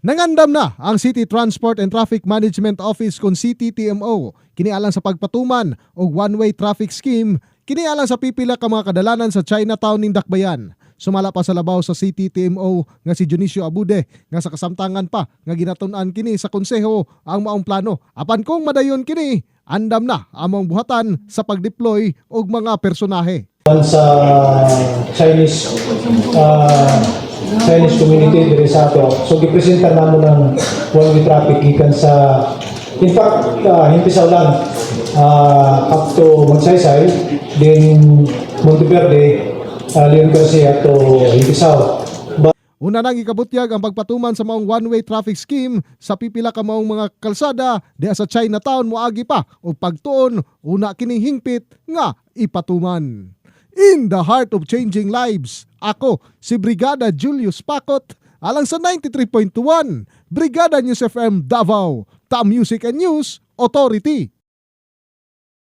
Nangandam na ang City Transport and Traffic Management Office kung CTTMO kinialang sa pagpatuman o one-way traffic scheme kinialang sa pipila ka mga kadalanan sa Chinatown ning Dakbayan. Sumala pa sa labaw sa CTTMO nga si Dionisio Abude nga sa kasamtangan pa nga ginatun-an kini sa konseho ang maong plano. Apan kung madayon kini, andam na among buhatan sa pagdeploy og mga personahe. Sa Chinese uh, Chinese community diri sa ato. So gipresenta namo ng one way traffic gikan sa in fact uh, hindi sa ulan uh, up to Magsaysay then Monteverde uh, Leon Garcia to Hintisaw. But Una nang ikabutyag ang pagpatuman sa maong one-way traffic scheme sa pipila ka maong mga kalsada diha sa Chinatown moagi pa o pagtuon una kining hingpit nga ipatuman. In the heart of changing lives, ako si Brigada Julius Pakot alang sa 93.1 Brigada News FM Davao, Ta Music and News Authority.